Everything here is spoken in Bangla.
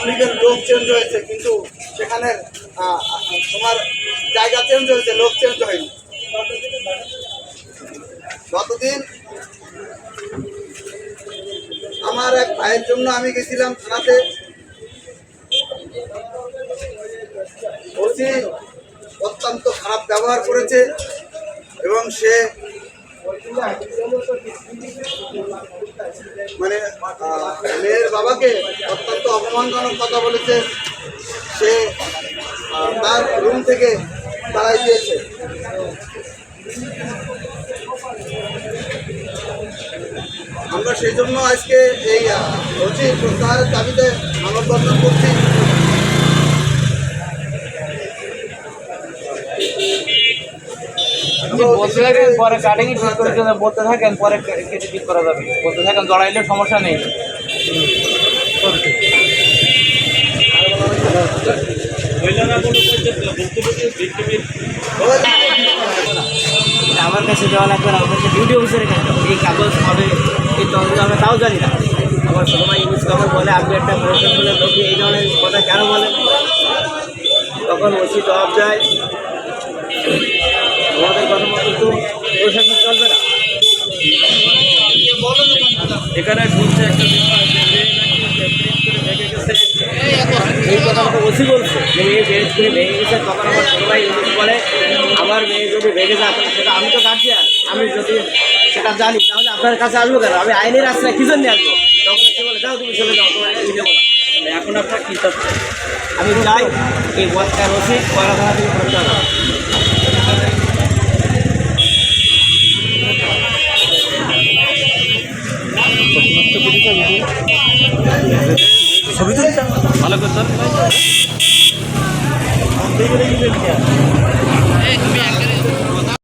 ছাত্রলীগের লোক চেঞ্জ হয়েছে, কিন্তু সেখানে তোমার জায়গা চেঞ্জ হয়েছে, লোক চেঞ্জ হয়নি। গতদিন আমার এক ভাইয়ের জন্য আমি গেছিলাম থানাতে। ওসি অত্যন্ত খারাপ ব্যবহার করেছে এবং সে মানে মেয়ের বাবাকে অত্যন্ত অপমানজনক কথা বলেছে। সে তার রুম থেকে তারাই দিয়েছে আমরা সেই জন্য আজকে এই হচ্ছে প্রত্যাহারের দাবিতে মানববন্ধন করছি। আপনি বলতে থাকেন পরে কাটিং ঠিক করে বলতে থাকেন পরে কেটে ঠিক করা যাবে। বলতে থাকেন জড়াইলে সমস্যা নেই। আমার কাছে যাওয়া লাগবে না আমার কাছে ডিউটি অফিসারের কাছে এই কাগজ হবে এই তদন্ত হবে তাও জানি না। আমার সময় ইংলিশ কাগজ বলে আপনি একটা প্রশাসনের লোক এই ধরনের কথা কেন বলে? তখন ওসি জবাব দেয় প্রশাসন চলবে না। এখানে শুনছে একটা করে। এই কথাটা ওসি বলছে যে মেয়ে করে ভেঙে গেছে তখন আমার সবাই ইউজ করে আমার মেয়ে যদি ভেঙে যায় সেটা আমি তো গার্জিয়ান আমি যদি সেটা জানি তাহলে আপনার কাছে আসব কেন? আমি আইনের রাস্তায় কি জন্য আসব? তখন সে বলে যাও তুমি চলে যাও তোমার দেবো না এখন আপনার কী চাচ্ছে আমি চাই এই ওয়ার্ডটা ওসি কলাধারা থেকে ছবি তুলছেন ভালো করতেন